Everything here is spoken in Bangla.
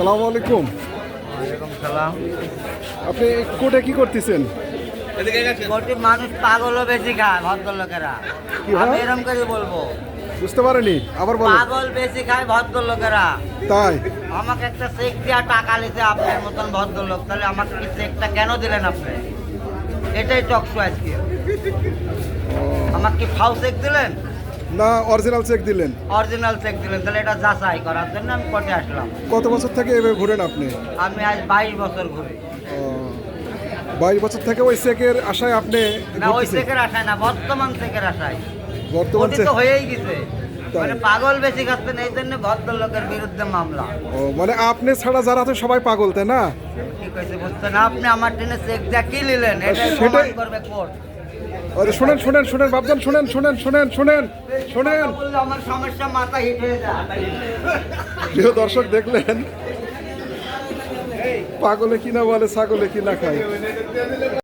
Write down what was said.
সালাম আলাইকুম। ওয়ালাইকুম সালাম। আপনি কোর্টে কি করতেছেন? কোটি মানুষ পাগলও বেশি খায় ভদ্রলোকেরা। কি আমি এরকম করে বলব। বুঝতে পারেনি আবার বলেন। পাগল বেশি খায় ভদ্রলোকেরা। তাই? আমাকে একটা চেক দেওয়া টাকা নিতে আপনার মতন ভদ্রলোক তাহলে আমাকে কি চেকটা কেন দিলেন আপনি? এটাই টকশো আজকে। আমাকে কি ফাউ চেক দিলেন? না অরিজিনাল চেক দিলেন? অরিজিনাল চেক দিলেন তাহলে এটা যাচাই করার জন্য আমি কোর্টে আসলাম। কত বছর থেকে এভাবে ঘুরেন আপনি? আমি আজ বাইশ বছর ঘুরি। বাইশ বছর থেকে ওই চেকের আশায় আপনি না ওই চেকের আশায় না বর্তমান চেকের আশায়। বর্তমান চেক তো হয়েই গেছে। মানে পাগল বেশি খাচ্ছেন এই জন্য ভদ্রলোকের বিরুদ্ধে মামলা। ও, মানে আপনি ছাড়া যারা আছে সবাই পাগল তাই না? ঠিক আছে বুঝছেন আপনি আমার ট্রেনে চেক দিয়ে কি নিলেন? এটা প্রমাণ করবে কোর্ট। আরে শুনেন শুনেন শুনেন বাপজান শুনেন শুনেন শুনেন শুনেন শুনেন। আমার সমস্যা মাথা হিট হয়ে যায়। প্রিয় দর্শক দেখলেন? পাগলে কিনা বলে ছাগলে কিনা খায়।